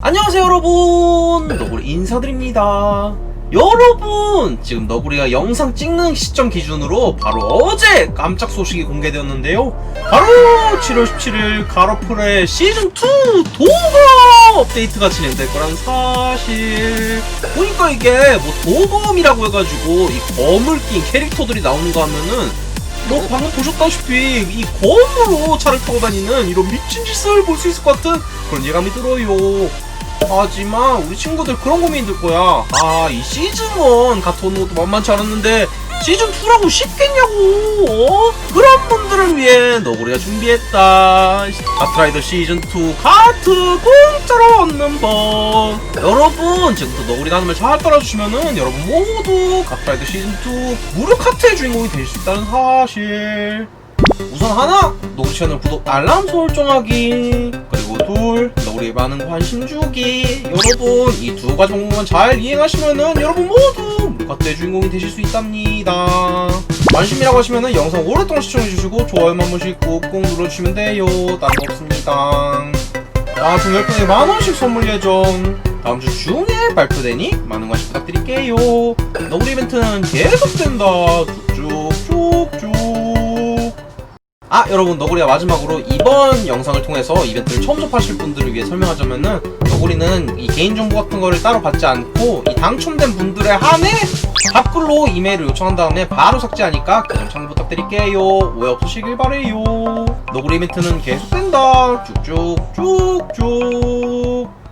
안녕하세요 여러분. 너구리 인사드립니다. 여러분 지금 너구리가 영상 찍는 시점 기준으로 바로 어제 깜짝 소식이 공개되었는데요. 바로 7월 17일 가로풀의 시즌2 도검 업데이트가 진행될 거란 사실. 보니까 이게 뭐 도검이라고 해가지고 이 검을 낀 캐릭터들이 나오는 거 하면은 뭐 방금 보셨다시피 이 검으로 차를 타고 다니는 이런 미친 짓을 볼 수 있을 것 같은 그런 예감이 들어요 하지만 우리 친구들 그런 고민이 들 거야. 아, 이 시즌1 같은 것도 만만치 않았는데 시즌2라고 쉽겠냐고. 어? 그런 분들을 위해 너구리가 준비했다. 가트라이더 시즌2 카트 공짜로 얻는 법. 여러분, 지금부터 하는 말잘 따라주시면은 여러분 모두 가트라이더 시즌2 무료 카트의 주인공이 될 수 있다는 사실. 우선 하나, 너구리 채널 구독 알람 설정하기 그리고 둘, 너구리에 많은 관심 주기. 여러분 이 두 가지 방법만 잘 이행하시면은 여러분 모두 물가대 주인공이 되실 수 있답니다. 관심이라고 하시면은 영상 오랫동안 시청해주시고 좋아요 한 번씩 꾹꾹 눌러주시면 돼요. 딴거 없습니다. 아, 총 10분에 만원씩 선물 예정. 다음 주 중에 발표되니 많은 관심 부탁드릴게요. 너구리 이벤트는 계속된다. 쭉쭉쭉쭉 아 여러분 너구리가 마지막으로 이번 영상을 통해서 이벤트를 처음 접하실 분들을 위해 설명하자면은 너구리는 이 개인정보 같은 거를 따로 받지 않고 이 당첨된 분들에 한해 답글로 이메일을 요청한 다음에 바로 삭제하니까 그점 참고 부탁드릴게요. 오해 없으시길 바래요. 너구리 이벤트는 계속된다. 쭉쭉쭉쭉